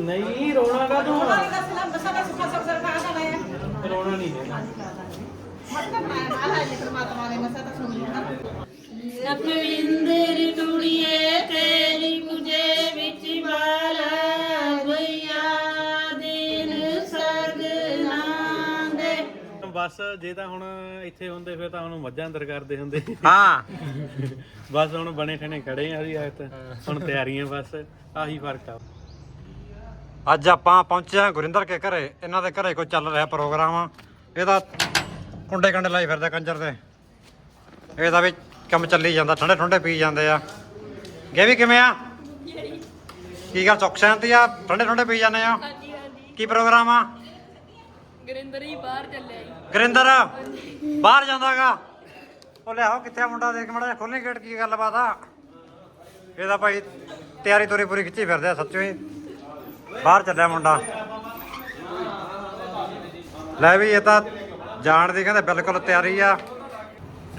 ਨਹੀਂ ਰੋਣਾ ਰੋਣਾ ਨਹੀਂ ਹੈ। ਕੁੜੀਏ ਤੇਰੀ ਮੁਝੇ ਵਿੱਚ ਬਾਲਾ ਗਈਆ ਦਿਨ ਦੇ ਬਸ ਜੇ ਤਾਂ ਹੁਣ ਇੱਥੇ ਹੁੰਦੇ ਫਿਰ ਤਾਂ ਹੁਣ ਮੱਝਾਂ ਅੰਦਰ ਕਰਦੇ ਹੁੰਦੇ। ਹਾਂ। ਬਸ ਹੁਣ ਬਣੇ ਠਣੇ ਖੜੇ ਆ ਜੀ ਐਤ ਹੁਣ ਤਿਆਰੀਆਂ ਬਸ ਆਹੀ ਫ਼ਰਕ ਆ। ਅੱਜ ਆਪਾਂ ਪਹੁੰਚੇ ਹਾਂ ਗੁਰਿੰਦਰ ਕੇ ਘਰੇ। ਇਹਨਾਂ ਦੇ ਘਰੇ ਕੋਈ ਚੱਲ ਰਿਹਾ ਪ੍ਰੋਗਰਾਮ। ਇਹਦਾ ਕੁੰਡੇ ਕੰਡੇ ਲਾਈ ਫਿਰਦਾ ਕੰਜਰ ਦੇ। ਇਹਦਾ ਵੀ ਕੰਮ ਚੱਲੀ ਜਾਂਦਾ ਠੰਡੇ ਠੰਡੇ ਪੀ ਜਾਂਦੇ ਆ। ਗੇ ਵੀ ਕਿਵੇਂ ਆ? ਕੀ ਗੱਲ ਸੁੱਖ ਸ਼ਾਂਤੀ ਆ? ਠੰਡੇ ਠੰਡੇ ਪੀ ਜਾਂਦੇ ਆ? ਹਾਂਜੀ ਹਾਂਜੀ। ਕੀ ਪ੍ਰੋਗਰਾਮ ਆ? ਗੁਰਿੰਦਰ ਹੀ ਬਾਹਰ ਚੱਲਿਆ ਜੀ। ਗੁਰਿੰਦਰ, ਬਾਹਰ ਜਾਂਦਾਗਾ। ਉਹ ਲਿਆਓ ਕਿੱਥੇ ਆ ਮੁੰਡਾ? ਦੇਖ ਮੜਾ ਖੋਲ੍ਹਣੀ ਗੇਟ, ਕੀ ਗੱਲਬਾਤ ਆ। ਇਹਦਾ ਭਾਈ ਤਿਆਰੀ ਤੋਰੀ ਪੂਰੀ ਖਿੱਚੀ ਫਿਰਦੇ ਆ, ਸੱਚੋ ਹੀ। ਬਾਹਰ ਚੱਲਿਆ ਮੁੰਡਾ। ਲੈ ਵੀ, ਇਹ ਤਾਂ ਜਾਣ ਦੀ ਕਹਿੰਦੇ ਬਿਲਕੁਲ ਤਿਆਰੀ ਆ।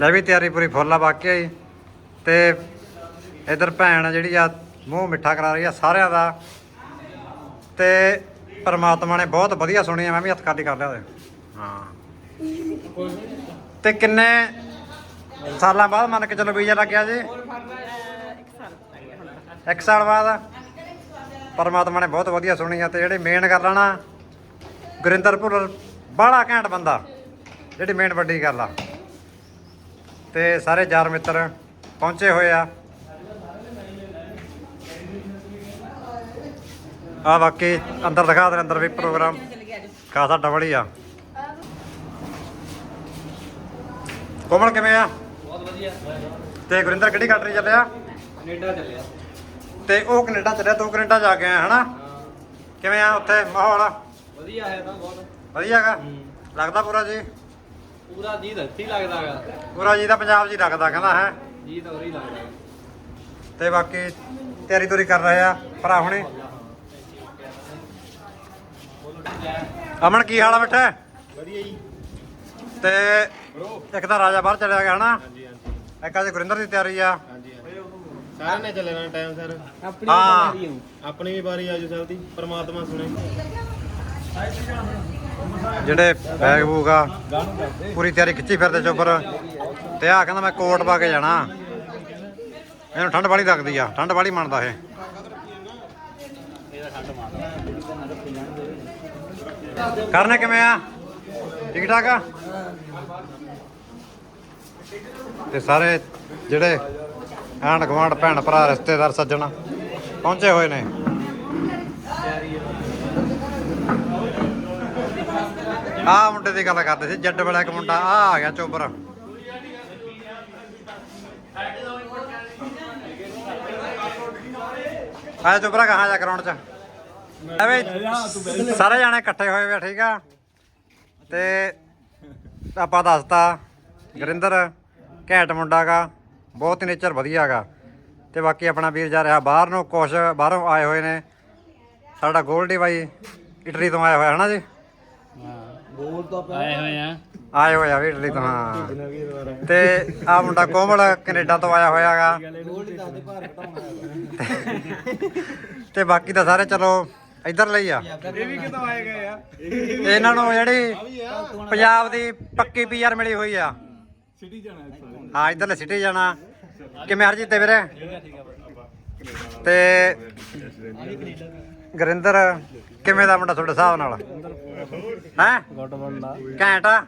ਲੈ ਵੀ, ਤਿਆਰੀ ਪੂਰੀ ਫੁੱਲ ਆ ਵਾਕਿਆ ਹੀ ਤੇ ਇਧਰ ਭੈਣ ਜਿਹੜੀ ਆ, ਮੂੰਹ ਮਿੱਠਾ ਕਰਾ ਰਹੀ ਆ ਸਾਰਿਆਂ ਦਾ। ਤੇ ਪਰਮਾਤਮਾ ਨੇ ਬਹੁਤ ਵਧੀਆ ਸੁਣੀ ਆ, ਮੈਂ ਵੀ ਹੱਥ ਖਾਲੀ ਕਰ ਲਿਆ ਉਹਦੇ। ਹਾਂ ਤੇ ਕਿੰਨੇ ਸਾਲਾਂ ਬਾਅਦ ਮੰਨ ਕੇ ਚਲੋ ਵੀਜ਼ਾ ਲੱਗਿਆ ਜੀ? ਇੱਕ ਸਾਲ ਬਾਅਦ। ਪਰਮਾਤਮਾ ਨੇ ਬਹੁਤ ਵਧੀਆ ਸੁਣੀ ਆ ਤੇ ਜਿਹੜੀ ਮੇਨ ਗੱਲ ਆ ਨਾ ਗੁਰਿੰਦਰ ਭੁੱਲਰ ਬਾਹਲਾ ਘੈਂਟ ਬੰਦਾ, ਜਿਹੜੀ ਮੇਨ ਵੱਡੀ ਗੱਲ ਆ। ਤੇ ਸਾਰੇ ਯਾਰ ਮਿੱਤਰ ਪਹੁੰਚੇ ਹੋਏ ਆ। ਆ ਬਾਕੀ ਅੰਦਰ ਦਿਖਾ ਦੇ ਅੰਦਰ ਵੀ ਪ੍ਰੋਗਰਾਮ ਖਾਸਾ ਡਬਲ ਹੀ ਆ ਕੋਮਲ ਕਿਵੇਂ ਆ? ਬਹੁਤ ਵਧੀਆ। ਤੇ ਗੁਰਿੰਦਰ ਕਿਹੜੀ ਕੰਟਰੀ ਚੱਲਿਆ? ਕੈਨੇਡਾ ਚੱਲਿਆ। ਤੇ ਉਹ ਕੈਨੇਡਾ ਚੱਲਿਆ ਤੂੰ ਕੈਨੇਡਾ ਜਾ ਕੇ ਆਇਆ ਹਨਾ? ਕਿਵੇਂ ਆ ਉੱਥੇ ਮਾਹੌਲ? ਵਧੀਆ ਹੈ ਤਾਂ ਬਹੁਤ। ਵਧੀਆਗਾ ਲੱਗਦਾ ਪੂਰਾ ਜੀ? ਪੂਰਾ ਜੀ ਧਰਤੀ ਲੱਗਦਾਗਾ ਪੂਰਾ ਜੀ ਦਾ ਪੰਜਾਬ ਜੀ ਲੱਗਦਾ ਕਹਿੰਦਾ ਹੈ। ਜੀ ਤਾਂ ਉਰੀ ਲੱਗਦਾ। ਤੇ ਬਾਕੀ ਤਿਆਰੀ ਤੁਰੀ ਕਰ ਰਹੇ ਆ ਭਰਾ ਹੁਣੇ? ਅਮਨ ਕੀ ਹਾਲ ਆ ਬੈਠਾ ਵਧੀਆ ਜੀ। ਤੇ ਇੱਕ ਤਾਂ ਰਾਜਾ ਬਾਹਰ ਚਲਿਆ ਗਿਆ ਹਨਾ? ਹਾਂਜੀ ਹਾਂਜੀ। ਇੱਕ ਅੱਜ ਗੁਰਿੰਦਰ ਦੀ ਤਿਆਰੀ ਆ। ਹਾਂਜੀ ਸਾਰਿਆਂ ਨੇ ਚੱਲਣਾ ਟਾਈਮ ਸਰ। ਆਪਣੀ। ਵਾਰੀ ਵੀ ਵਾਰੀ ਆਜੂ ਸਭ ਦੀ। ਪਰਮਾਤਮਾ ਸੁਣੇ। ਜਿਹੜੇ ਬੈਗ ਬੂਗ ਆ ਪੂਰੀ ਤਿਆਰੀ ਖਿੱਚੀ ਫਿਰਦੇ ਚੋਬਰ ਤੇ ਆ ਕਹਿੰਦਾ ਮੈਂ ਕੋਟ ਪਾ ਕੇ ਜਾਣਾ। ਇਹਨੂੰ ਠੰਡ ਵਾਲੀ ਲੱਗਦੀ ਆ ਠੰਡ ਵਾਲੀ ਮੰਨਦਾ ਇਹ। ਕਰਨੇ ਕਿਵੇਂ ਆ? ਠੀਕ ਠਾਕ ਆ? ਤੇ ਸਾਰੇ ਜਿਹੜੇ ਆਂਢ ਗੁਆਂਢ, ਭੈਣ ਭਰਾ, ਰਿਸ਼ਤੇਦਾਰ, ਸੱਜਣ ਪਹੁੰਚੇ ਹੋਏ ਨੇ। ਆ ਮੁੰਡੇ ਦੀ ਗੱਲ ਕਰਦੇ ਸੀ ਜੱਡ ਵਾਲਾ ਇੱਕ ਮੁੰਡਾ, ਆ ਆ ਗਿਆ ਚੋਬਰ। ਆ ਚੋਬਰਾ, ਕਹਾਂ ਜਾ ਗਰਾਊਂਡ ਚ? ਐਵੇਂ ਸਾਰੇ ਜਾਣੇ ਇਕੱਠੇ ਹੋਏ ਵੇ ਠੀਕ ਆ? ਤੇ ਆਪਾਂ ਦੱਸਤਾ ਗੁਰਿੰਦਰ ਘੈਂਟ ਮੁੰਡਾ ਗਾ ਬਹੁਤ ਹੀ ਨੇਚਰ ਵਧੀਆ ਗਾ। ਤੇ ਬਾਕੀ ਆਪਣਾ ਵੀਰ ਜਾ ਰਿਹਾ ਬਾਹਰ ਨੂੰ ਕੁਛ ਬਾਹਰੋਂ ਆਏ ਹੋਏ ਨੇ। ਸਾਡਾ ਗੋਲਡੀ ਬਾਈ ਇਟਲੀ ਤੋਂ ਆਇਆ ਹੋਇਆ ਹਨਾ ਜੀ? ਗੋਲ ਤਾਂ ਆਏ ਹੋਏ ਆ। ਆਏ ਹੋਇਆ ਵੀ ਇਟਲੀ ਤੋਂ ਹਾਂ। ਤੇ ਆ ਮੁੰਡਾ ਕੋਮਲ ਕੈਨੇਡਾ ਤੋਂ ਆਇਆ ਹੋਇਆਗਾ ਤੇ ਬਾਕੀ ਤਾਂ ਸਾਰੇ ਚਲੋ ਇੱਧਰ ਲਈ ਆ। ਇਹ ਵੀ ਕਿਤੋਂ ਆਏ ਗਏ ਆ ਇਹਨਾਂ ਨੂੰ ਜਿਹੜੀ ਪੰਜਾਬ ਦੀ ਪੱਕੀ ਪੀਆਰ ਮਿਲੀ ਹੋਈ ਆ। ਸਿਟੀ ਜਾਣਾ ਇੱਥੋਂ ਹਾਂ, ਇੱਧਰਲੇ ਸਿਟੀ ਜਾਣਾ। ਕਿਵੇਂ ਹਰਜੀਤ ਤੇ ਵੀਰੇ? ਤੇ ਗਰਿੰਦਰ, ਕਿਵੇਂ ਦਾ ਮੁੰਡਾ ਤੁਹਾਡੇ ਹਿਸਾਬ ਨਾਲ? ਹੈ? ਗੋਟ ਬੰਦਾ ਘੈਂਟ ਆ?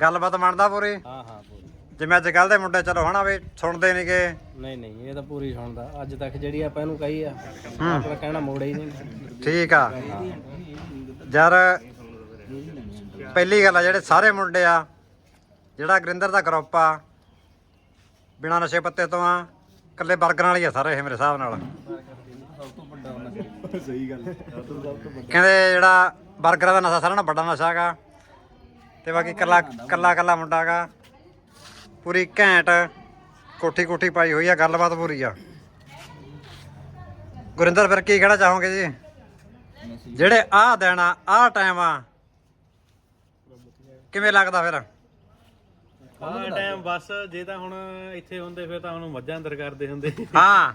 ਗੱਲਬਾਤ ਮੰਨਦਾ ਪੂਰੀ। ਹਾਂ ਹਾਂ, ਪੂਰੀ। ਜਿਵੇਂ ਅੱਜ ਕੱਲ ਦੇ ਮੁੰਡੇ ਚਲੋ ਹਨਾ ਵੀ ਸੁਣਦੇ ਨਹੀਂਗੇ ਨਹੀਂ ਨਹੀਂ ਇਹ ਤਾਂ ਪੂਰੀ ਸੁਣਦਾ। ਅੱਜ ਤੱਕ ਜਿਹੜੀ ਆਪਾਂ ਇਹਨੂੰ ਕਹੀ ਆ ਹੂੰ। ਆਪਣਾ ਕਹਿਣਾ ਮੋੜਿਆ ਹੀ ਨਹੀਂ। ਠੀਕ ਆ। ਯਾਰ ਪਹਿਲੀ ਗੱਲ ਆ ਜਿਹੜੇ ਸਾਰੇ ਮੁੰਡੇ ਆ ਜਿਹੜਾ ਗੁਰਿੰਦਰ ਦਾ ਗਰੁੱਪ ਆ ਬਿਨਾਂ ਨਸ਼ੇ ਪੱਤੇ ਤੋਂ ਆ ਇਕੱਲੇ ਬਰਗਰਾਂ ਵਾਲੀ ਆ ਸਾਰੇ ਇਹ ਮੇਰੇ ਹਿਸਾਬ ਨਾਲ। ਸਹੀ ਗੱਲ ਕਹਿੰਦੇ ਜਿਹੜਾ ਬਰਗਰਾਂ ਦਾ ਨਸ਼ਾ ਸਾਰਿਆਂ ਨਾਲੋਂ ਵੱਡਾ ਨਸ਼ਾ ਹੈਗਾ ਤੇ ਬਾਕੀ ਕੱਲਾ ਕੱਲਾ ਕੱਲਾ ਮੁੰਡਾ ਹੈਗਾ। ਪੂਰੀ ਘੈਂਟ ਕੋਠੀ ਕੋਠੀ ਪਾਈ ਹੋਈ ਆ ਗੱਲਬਾਤ ਪੂਰੀ ਆ। ਗੁਰਿੰਦਰ ਫਿਰ ਕੀ ਕਹਿਣਾ ਚਾਹੋਗੇ ਜੀ? ਜਿਹੜੇ ਆਹ ਆ ਆਹ ਟਾਈਮ ਆ ਕਿਵੇਂ ਲੱਗਦਾ ਫਿਰ? ਆਹ ਟਾਈਮ ਬਸ ਜੇ ਤਾਂ ਹੁਣ ਇੱਥੇ ਹੁੰਦੇ ਫਿਰ ਤਾਂ ਹੁਣ ਮੱਝਾਂ ਅੰਦਰ ਕਰਦੇ ਹੁੰਦੇ। ਹਾਂ।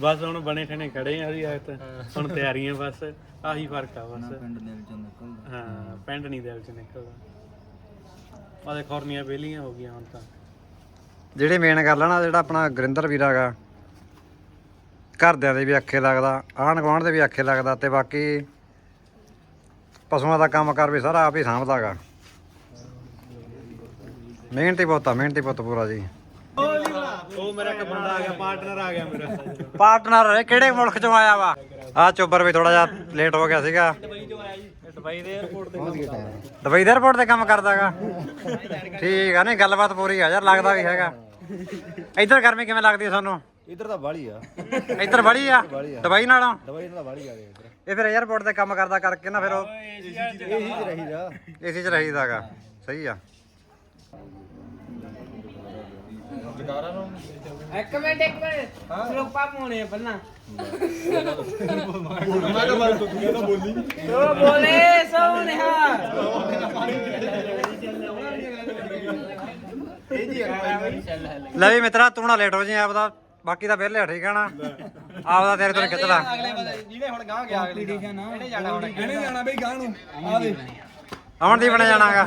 ਬਸ ਹੁਣ ਬਣੇ ਠਣੇ ਖੜੇ ਆ ਹਰੀ ਆਇਤ ਹੁਣ ਤਿਆਰੀਆਂ ਬਸ ਆਹੀ ਫ਼ਰਕ ਆ ਬਸ। ਪਿੰਡ ਦੇ ਵਿੱਚੋਂ ਨਿਕਲਦਾ। ਹਾਂ ਪਿੰਡ ਨਹੀਂ ਦਿਲ ਚ ਨਿਕਲਦਾ। ਹੋ ਗਈਆਂ ਹੁਣ ਤਾਂ। ਜਿਹੜੀ ਮੇਨ ਗੱਲ ਆ ਨਾ ਜਿਹੜਾ ਆਪਣਾ ਗੁਰਿੰਦਰ ਵੀਰ ਹੈਗਾ ਘਰਦਿਆਂ ਦੇ ਵੀ ਅੱਖੇ ਲੱਗਦਾ ਆਣ ਗੁਆਂਢ ਦੇ ਵੀ ਅੱਖੇ ਲੱਗਦਾ ਤੇ ਬਾਕੀ ਪਸ਼ੂਆਂ ਦਾ ਕੰਮ ਕਰ ਵੀ ਸਾਰਾ ਆਪ ਹੀ ਸਾਂਭਦਾਗਾ ਮਿਹਨਤੀ ਬਹੁਤ ਆ ਮਿਹਨਤੀ ਪੁੱਤ ਪੂਰਾ ਜੀ। ਉਹ ਮੇਰਾ ਇੱਕ ਬੰਦਾ ਆ ਗਿਆ ਪਾਰਟਨਰ ਆ ਗਿਆ ਮੇਰਾ। ਪਾਰਟਨਰ ਕਿਹੜੇ ਮੁਲਕ ਚੋਂ ਆਇਆ ਵਾ? ਆ ਚੋਬਰ ਵੀ ਥੋੜਾ ਜਿਹਾ ਲੇਟ ਹੋ ਗਿਆ ਸੀਗਾ। ਦੁਬਈ ਦੁਬਈ ਦੇ 에어ਪੋਰਟ ਤੇ ਕੰਮ ਕਰਦਾਗਾ। ਠੀਕ ਆ ਨਹੀਂ ਗੱਲਬਾਤ ਪੂਰੀ ਆ ਯਾਰ ਲੱਗਦਾ ਵੀ ਹੈਗਾ। ਇੱਧਰ ਗਰਮੀ ਕਿਵੇਂ ਲੱਗਦੀ ਆ ਤੁਹਾਨੂੰ? ਇੱਧਰ ਤਾਂ ਬਾਲੀ ਆ। ਇੱਧਰ ਬੜੀ ਆ? ਦੁਬਈ ਨਾਲੋਂ? ਦਵਾਈ ਨਾਲ ਬਾਲੀ ਆ ਇਹ ਫਿਰ 에어ਪੋਰਟ ਤੇ ਕੰਮ ਕਰਦਾ ਕਰਕੇ ਨਾ ਫਿਰ ਉਹ ਏਸੀ ਚ ਰਹੀਦਾ। ਏਸੀ ਚ ਰਹੀਦਾਗਾ। ਸਹੀ ਆ। ਇੱਕ ਮਿੰਟ ਇੱਕ ਮਿੰਟ। ਸਰੋਪਾ ਪਾਉਣੇ ਆ ਪਹਿਲਾਂ। ਸੋ ਬੋਲੇ ਸੋ ਨਿਹਾਰ ਲੈ ਵੀ ਮਿੱਤਰਾ ਤੂੰ ਨਾ ਲੇਟ ਹੋ ਜੀ ਆਪਦਾ ਬਾਕੀ ਤਾਂ ਵਿਹਲੇ ਆ, ਠੀਕ ਆ ਨਾ? ਆਪਦਾ ਤੇਰੇ ਤੋਂ ਖਿੱਚ ਲਾ ਜਿਹਨੇ ਹੁਣ ਗਾਂ ਗਿਆ ਅਗਲੀ ਇਹਨੇ ਜਾਣਾ? ਹੁਣ? ਇਹਨੇ ਜਾਣਾ? ਬਈ ਗਾਂ ਨੂੰ। ਆ ਦੇ। ਅਮਨਦੀਪ ਨੇ ਜਾਣਾਗਾ।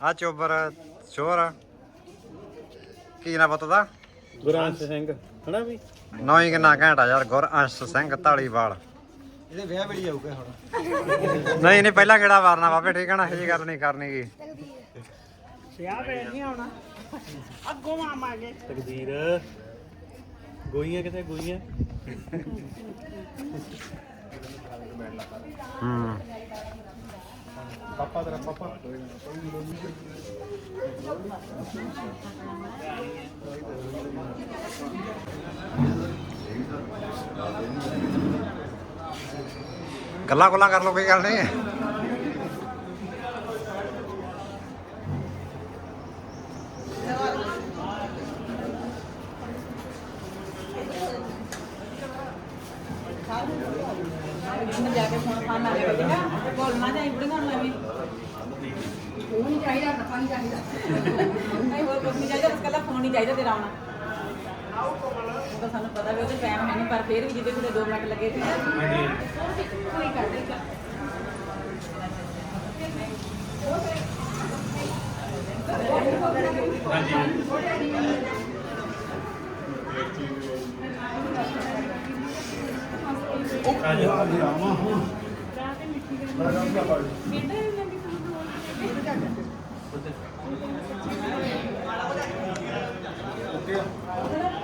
ਆ ਚੋਬਰ ਸ਼ੋਰ ਕੀ ਨਾ ਪਤਾ ਦਾ? ਗੁਰਾਂਸ਼ ਸਿੰਘ। ਹਨਾ ਵੀ? ਨੌਂ ਹੀ ਕਿੰਨਾ ਘੈਂਟਾ ਯਾਰ ਗੁਰਅੰਸ਼ ਸਿੰਘ ਢਾਲੀਵਾਲ ਇਹਦੇ ਵਿਆਹ ਵੇਲੀ ਆਊਗਾ ਹੁਣ। ਨਹੀਂ ਨਹੀਂ ਪਹਿਲਾਂ ਕਿਹੜਾ ਵਾਰਨਾ ਬਾਬੇ ਠੀਕ ਆ ਨਾ? ਇਹ ਗੱਲ ਨਹੀਂ ਕਰਨੀ ਗੀ। ਤਕਦੀਰ। ਗੋਈਆਂ ਕਿਤੇ ਗੋਈਆਂ? ਹੂੰ। ਪਾਪਾ ਤੇਰਾ ਪਾਪਾ ਗੱਲਾਂ ਗੁੱਲਾਂ ਕਰ ਲਓ ਕੋਈ ਗੱਲ ਨਹੀਂ ਮੈਂ ਜਾ ਕੇ ਫੋਨ ਫਾਨ ਲਾ ਕੇ ਬੈਠਾ ਬੋਲਣਾ ਜਾਈ ਬੁੜੀ ਨਾਲ ਲਵੀ ਉਹ ਨਹੀਂ ਚਾਹੀਦਾ ਪਤਾ ਨਹੀਂ ਚਾਹੀਦਾ ਨਹੀਂ ਹੋਰ ਕੁਝ ਨਹੀਂ ਚਾਹੀਦਾ ਬਸ ਕੱਲਾ ਫੋਨ ਹੀ ਚਾਹੀਦਾ ਤੇਰਾ ਆਉਣਾ ਉਹ ਤਾਂ ਸਾਨੂੰ ਪਤਾ ਵੀ ਉਹਦੇ ਟਾਈਮ ਹੈ ਨਹੀਂ ਪਰ ਫਿਰ ਵੀ ਜਿਹਦੇ ਕੋਲੇ 2 ਮਿੰਟ ਲੱਗੇ ਸੀ ਕੋਈ ਕਰ ਦੇ ਕਰਾ ਲਓ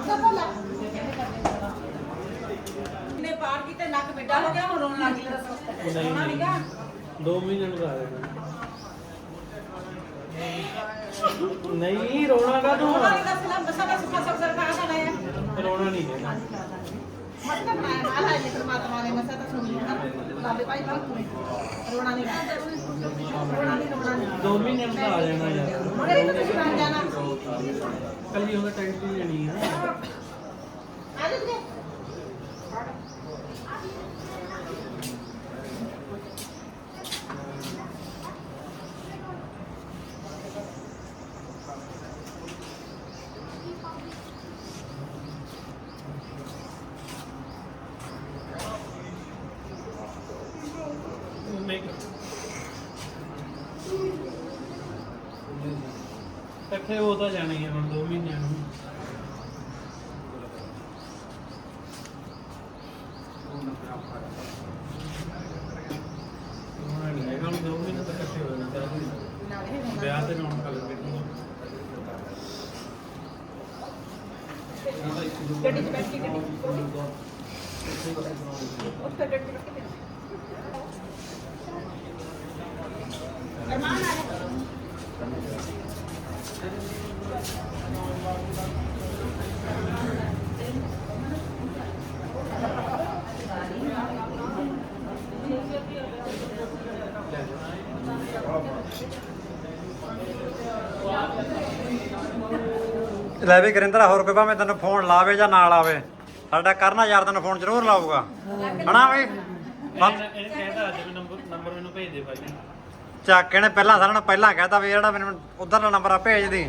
ਸਭ ਫੋਟੋ। ਨੇ ਪਾਰ ਕੀਤੇ ਨੱਕ ਬਿੱਡਾ ਹੋ ਗਿਆ ਹੁਣ ਰੋਣ ਲੱਗ ਗਿਆ ਰੋਣਾ ਨਹੀਂ ਗਾ 2 ਮਹੀਨੇ ਨੂੰ ਲਾ ਦੇਣਾ ਨਹੀਂ ਰੋਣਾ ਕਾ ਤੂੰ ਰੋਣਾ ਨਹੀਂ ਗਾ ਸਲਾਮ ਬਸਾ ਦਾ ਸੁਖਾ ਸੁਖ ਸਰਕਾਰ ਦਾ ਲਾਇਆ? ਰੋਣਾ ਨਹੀਂ ਹੈ ਮਤਲਬ ਬਣਾਇਆ ਮਾਲਾ ਹੈ ਪਰਮਾਤਮਾ ਨੇ ਮਸਾ ਤਾਂ ਸੁਣੀ ਹੈ ਨਾ ਬਾਬੇ ਭਾਈ ਬਾਤ ਨੇ ਰੋਣਾ ਨਹੀਂ ਗਾ ਰੋਣਾ ਨਹੀਂ ਰੋਣਾ ਨਹੀਂ। 2 ਮਹੀਨੇ ਨੂੰ ਲਾ ਦੇਣਾ ਯਾਰ। ਮਗਰ ਇਹ ਤਾਂ ਤੁਸੀਂ ਬਣ ਜਾਣਾ। ਕੱਲੀ ਉਹਦਾ ਟੈਕਸਟ ਹੀ ਇਕੱਠੇ ਹੋ ਤਾਂ ਜਾਣੇ ਹੀ ਆ ਹੁਣ 2 ਮਹੀਨਿਆਂ ਨੂੰ। ਹੈਗਾ ਹੁਣ 2 ਮਹੀਨੇ ਤੱਕ ਚਾਹੀਦਾ ਵਿਆਹ ਤੇ ਰੌਣਕ ਲੱਗੇ ਗੱਡੀ 'ਚ ਬੈਠ ਕੇ ਗੱਡੀ 'ਚ ਉੱਥੇ ਗੱਡੀ 'ਚ ਬੈਠ ਕੇ ਲੈ ਵੀ ਗਰਿੰਦਰ ਹੋਰ ਕੋਈ ਭਾਵੇਂ ਤੈਨੂੰ ਫੋਨ ਲਾਵੇ ਜਾਂ ਨਾ ਲਾਵੇ। ਸਾਡਾ ਕਰਨਾ ਯਾਰ ਤੈਨੂੰ ਫੋਨ ਜ਼ਰੂਰ ਲਾਊਗਾ। ਹਨਾ ਬਈ? ਇਹਨੇ ਇਹਨੇ ਕਹਿਤਾ ਅੱਜ ਵੀ ਨੰਬਰ ਨੰਬਰ ਮੈਨੂੰ ਭੇਜ ਦੇ ਭਾਈ ਚੱਕ ਇਹਨੇ ਪਹਿਲਾਂ ਸਾਰਿਆਂ ਨੂੰ ਪਹਿਲਾਂ ਕਹਿਤਾ ਵੀ ਜਿਹੜਾ ਮੈਨੂੰ ਉਧਰਲਾ ਨੰਬਰ ਆ, ਭੇਜ ਦੀ।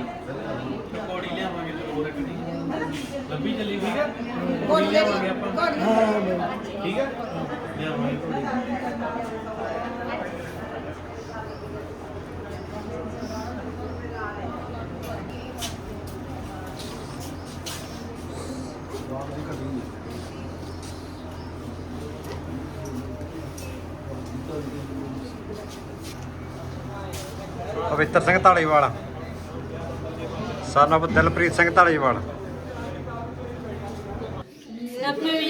ਕੋੜੀ ਲਿਆਵਾਂਗੇ ਤੇ ਹੋਰ ਰੱਖਣੀ ਲੱਭੀ ਚੱਲੀ ਠੀਕ ਹੈ। ਕੋੜੀ ਲਿਆਵਾਂਗੇ ਆਪਾਂ ਠੀਕ ਹੈ ਲਿਆਵਾਂਗੇ ਕੋੜੀ ਪਵਿੱਤਰ ਸਿੰਘ ਢਾਲੀਵਾਲ ਸਾਨੂੰ ਦਿਲਪ੍ਰੀਤ ਸਿੰਘ ਢਾਲੀਵਾਲ ਅਪਵਿੰਦਰ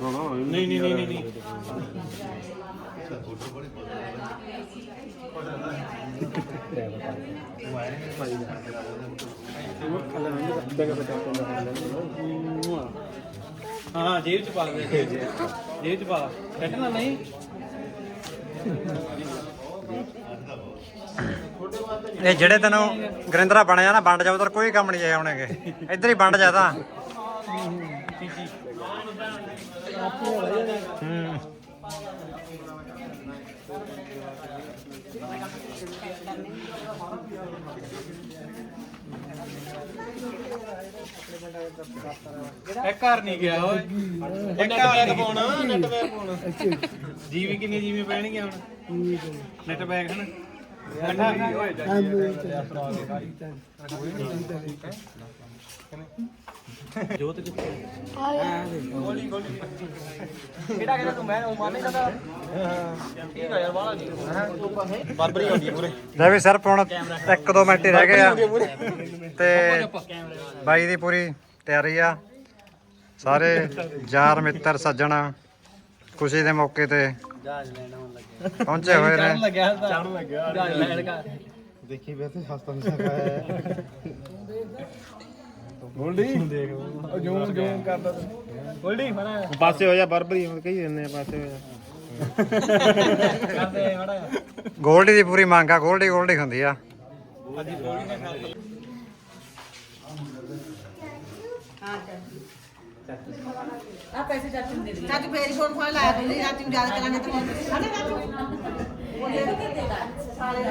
ਨਹੀਂ ਨਹੀਂ ਨਹੀਂ ਨਹੀਂ ਹਾਂ, ਜੇਬ ਚ ਪਾ ਦੇ। ਜੇਬ ਚ ਪਾ। ਕੱਟਣਾ ਨਹੀਂ। ਇਹ ਜਿਹੜੇ ਤੈਨੂੰ ਗਰਿੰਦਰਾ ਬਣਿਆ ਨਾ, ਵੰਡ ਜਾ ਉਧਰ ਕੋਈ ਕੰਮ ਨਹੀਂ ਆਏ ਆਉਣਗੇ। ਇੱਧਰ ਹੀ ਵੰਡ ਜਾ ਤਾਂ। ਹੂੰ। ਇਹ ਘਰ ਨਹੀਂ ਗਿਆ ਓਏ। ਇਹ ਘਰ ਪਾਉਣਾ ਨੈਟ ਪੈਕ ਪਾਉਣਾ ਜੀਵੀ ਕਿੰਨੀ ਜੀਵੀ ਪੈਣਗੀਆਂ ਹੁਣ? ਨੈਟ ਪੈਕ ਹਨ ਇਕੱਠਾ ਜੋਤ ਕਿੱਥੇ ਕਿਹੜਾ ਕਿਹੜਾ ਤੂੰ ਮੈਂ ਉਹ ਮਾਨੇ ਕਹਿੰਦਾ ਠੀਕ ਆ ਯਾਰ ਬਾਹਲਾ ਨਹੀਂ। ਬਰਬਰੀ ਹੁੰਦੀ ਹੈ ਪੂਰੇ। ਲੈ ਵੀ ਸਿਰਫ ਹੁਣ 1-2 ਮਿੰਟ ਹੀ ਰਹਿ ਗਏ ਆ ਤੇ ਬਾਈ ਦੀ ਪੂਰੀ ਤਿਆਰੀ ਆ। ਸਾਰੇ ਯਾਰ ਮਿੱਤਰ ਸੱਜਣ ਖੁਸ਼ੀ ਦੇ ਮੌਕੇ ਤੇ ਪਹੁੰਚੇ ਹੋਏ ਨੇ। ਲੱਗਿਆ ਚਾਣੂ ਲੱਗਿਆ। ਜਹਾਜ਼ ਲੈਣ ਦਾ ਦੇਖੀ ਵੈਸੇ ਹਸਤਾ ਨਹੀਂ ਗੋਲਡੀ? ਦੇਖ ਉਹ ਜੂਮ ਜੂਮ ਕਰਦਾ ਗੋਲਡੀ ਫੜਾ ਪਾਸੇ ਹੋ ਜਾ ਬਰਬਰੀ ਹੁਣ ਕਹੀ ਦਿੰਦੇ ਆ ਪਾਸੇ ਹੋ ਜਾ। ਕਰਦੇ ਗੋਲਡੀ ਦੀ ਪੂਰੀ ਮੰਗ ਆ ਗੋਲਡੀ ਗੋਲਡੀ ਹੁੰਦੀ ਆ। ਆ ਪੈਸੇ ਚਾਚੂ ਨੂੰ ਦੇ ਦੇ। ਚਾਚੂ ਫੇਰ ਫੋਨ ਫੋਨ ਲਾਇਆ ਤੂੰ ਚਾਚੂ ਨੂੰ ਯਾਦ ਕਰਾਂਗੇ ਤੂੰ ਹਣੇ ਚਾਚੂ ਉਹ ਦੇ ਦੇ ਸਾਰੇ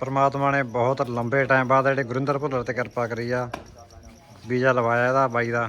ਪ੍ਰਮਾਤਮਾ ਨੇ ਬਹੁਤ ਲੰਬੇ ਟਾਈਮ ਬਾਅਦ ਜਿਹੜੇ ਗੁਰਿੰਦਰ ਭੁੱਲਰ ਤੇ ਕਿਰਪਾ ਕਰੀ ਆ, ਵੀਜ਼ਾ ਲਵਾਇਆ ਇਹਦਾ, ਬਾਈ ਦਾ।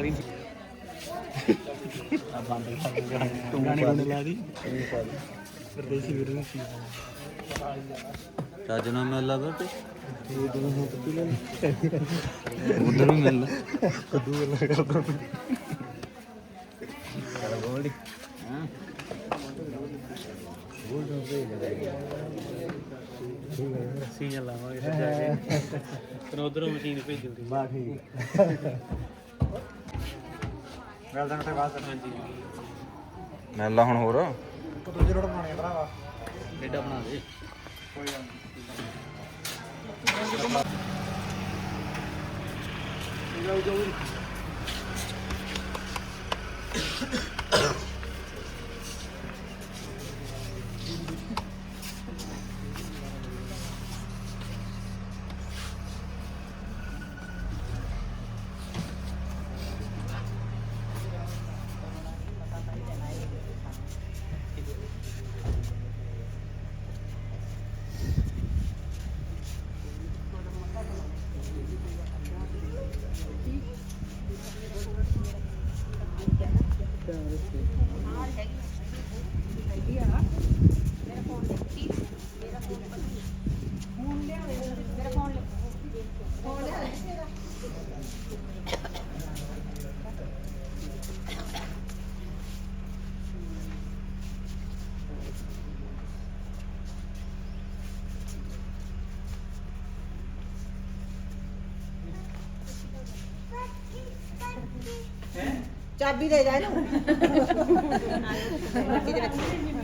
ਲਈ ਆ ਬੰਦ ਕਰ ਗਾਣੇ ਗਾਣੇ ਲਾ ਦੀ ਪਰਦੇਸੀ ਵੀਰ ਸੀ ਚੱਜ ਨਾਲ ਮਿਲ ਲਾ ਬੇਟੇ ਉਧਰ ਵੀ ਮਿਲ ਕਦੂ ਗੱਲਾਂ ਕਰਦਾ ਸੀ ਲਾਵਾਂਗੇ ਫਿਰ ਜਾ ਕੇ। ਫਿਰ ਉਧਰੋਂ ਮਸ਼ੀਨ ਭੇਜੂਗੀ। ਬਾ ਠੀਕ। ਮਿਲਦੇ ਨੇ ਤੇ ਬਾਅਦ ਹਾਂਜੀ। ਮਿਲ ਲਾ ਹੁਣ ਹੋਰ? ਦੂਜੇ ਰੋਡ ਬਣਾਉਣੇ ਭਰਾਵਾ। ਡੇਡਾ ਬਣਾ ਦੇ। ਚਾਬੀ ਦੇ ਜਾ ਇਹਨੂੰ ਮਿੱਟੀ ਦੇ ਵਿੱਚ ਚਲੋ ਵੀ ਘਰਾਂ ਨੂੰ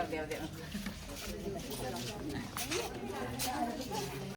ਚਲੋ ਮਗਰੇ ਕਰੀ ਦੇ ਆਪਦੇ ਆਪਦੇ ਨੂੰ